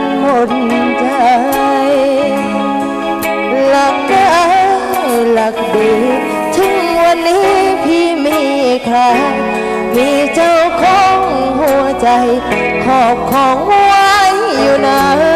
นหมดใจหลักได้หลักดีถึงวันนี้พี่มีใครมีเจ้าของหัวใจขอบของไว้อยู่นะ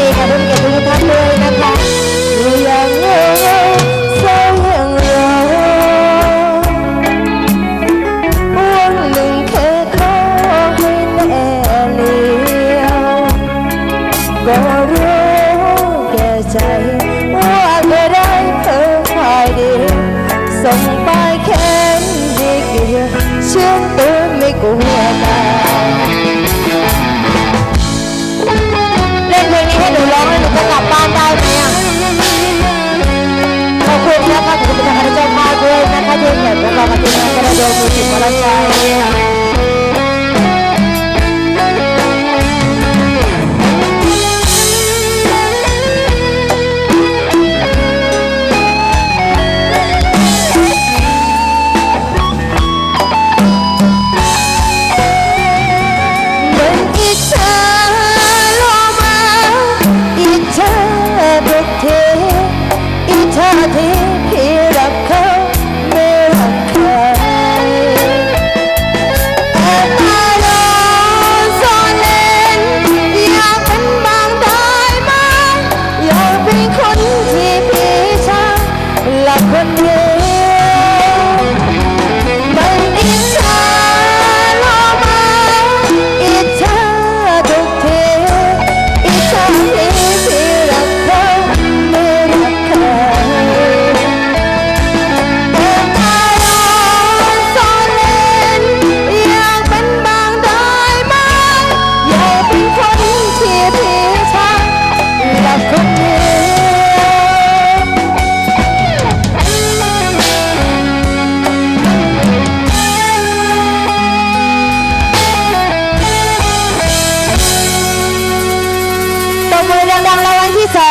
ดีค่ะสวัสดีค่ะทุกเกียรติทุกท่านเลยนะคะอยู่อย่างเงาเศร้าอย่างเราวันหนึ่งแค่ขอให้แน่เลียวก็รู้แก่ใจว่าเคยได้เธอฝ่ายดีส่งไปแค่ดีเกียวเชื่อตัวไม่กลัว ยนะคะที่เหมือนประกอบบทีมาดู รั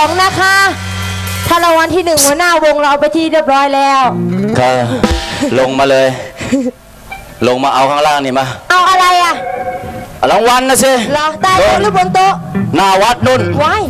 องนะคะ ถ้ารางวัลที่หนึ่งหัวหน้าวงเราเอาไปที่เรียบร้อยแล้ว ก็ลงมาเลย ลงมาเอาข้างล่างนี่มาเอาอะไรอะเอารางวัลนะสิเหรอใต้โต๊ะหรือบนโต๊ะหน้าวัดนุ่น ว้าย